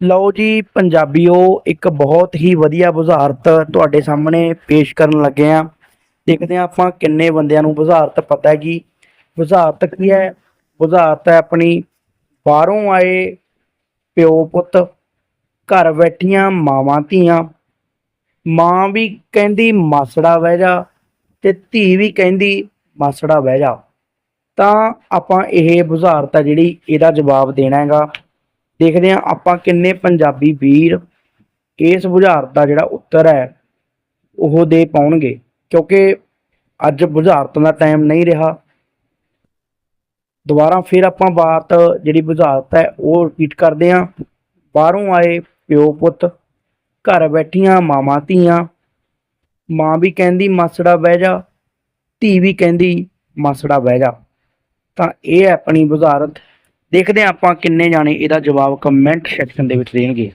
ਲਓ ਜੀ, ਪੰਜਾਬੀਓ, ਇੱਕ ਬਹੁਤ ਹੀ ਵਧੀਆ ਬੁਝਾਰਤ ਤੁਹਾਡੇ ਸਾਹਮਣੇ ਪੇਸ਼ ਕਰਨ ਲੱਗੇ ਆ ਦੇਖਦੇ ਆ ਆਪਾਂ ਕਿੰਨੇ ਬੰਦਿਆਂ ਨੂੰ ਬੁਝਾਰਤ ਪਤਾ ਜੀ ਬੁਝਾਰਤ ਕੀ ਹੈ? ਬੁਝਾਰਤ ਹੈ ਆਪਣੀ ਬਾਹਰੋਂ ਆਏ ਪਿਓ ਪੁੱਤ, ਘਰ ਬੈਠੀਆਂ ਮਾਵਾਂ ਧੀਆਂ। ਮਾਂ ਵੀ ਕਹਿੰਦੀ, ਮਾਸੜਾ ਬਹਿ ਜਾ ਤੇ ਧੀ ਵੀ ਕਹਿੰਦੀ, ਮਾਸੜਾ ਬਹਿ ਜਾ। ਤਾਂ ਆਪਾਂ ਇਹ ਬੁਝਾਰਤ ਆ ਜਿਹੜੀ ਇਹਦਾ ਜਵਾਬ ਦੇਣਾ ਹੈਗਾ। ਦੇਖਦੇ ਹਾਂ ਆਪਾਂ ਕਿੰਨੇ ਪੰਜਾਬੀ ਵੀਰ ਇਸ ਬੁਝਾਰਤ ਦਾ ਜਿਹੜਾ ਉੱਤਰ ਹੈ, ਉਹ ਦੇ ਪਾਉਣਗੇ। ਕਿਉਂਕਿ ਅੱਜ ਬੁਝਾਰਤਾਂ ਦਾ ਟਾਈਮ ਨਹੀਂ ਰਿਹਾ। ਦੁਬਾਰਾ ਫਿਰ ਆਪਾਂ ਬਾਤ ਜਿਹੜੀ ਬੁਝਾਰਤ ਹੈ, ਉਹ ਰਿਪੀਟ ਕਰਦੇ ਹਾਂ। ਬਾਹਰੋਂ ਆਏ ਪਿਓ ਪੁੱਤ, ਘਰ ਬੈਠੀਆਂ ਮਾਵਾਂ ਧੀਆਂ, ਮਾਂ ਵੀ ਕਹਿੰਦੀ, ਮਾਸੜਾ ਬਹਿ ਜਾ। ਧੀ ਵੀ ਕਹਿੰਦੀ, ਮਾਸੜਾ ਬਹਿ ਜਾ। ਤਾਂ ਇਹ ਆਪਣੀ ਬੁਝਾਰਤ। ਦੇਖਦੇ ਹਾਂ ਆਪਾਂ ਕਿੰਨੇ ਜਾਣੇ ਇਹਦਾ ਜਵਾਬ ਕਮੈਂਟ ਸੈਕਸ਼ਨ ਦੇ ਵਿੱਚ ਦੇਣਗੇ।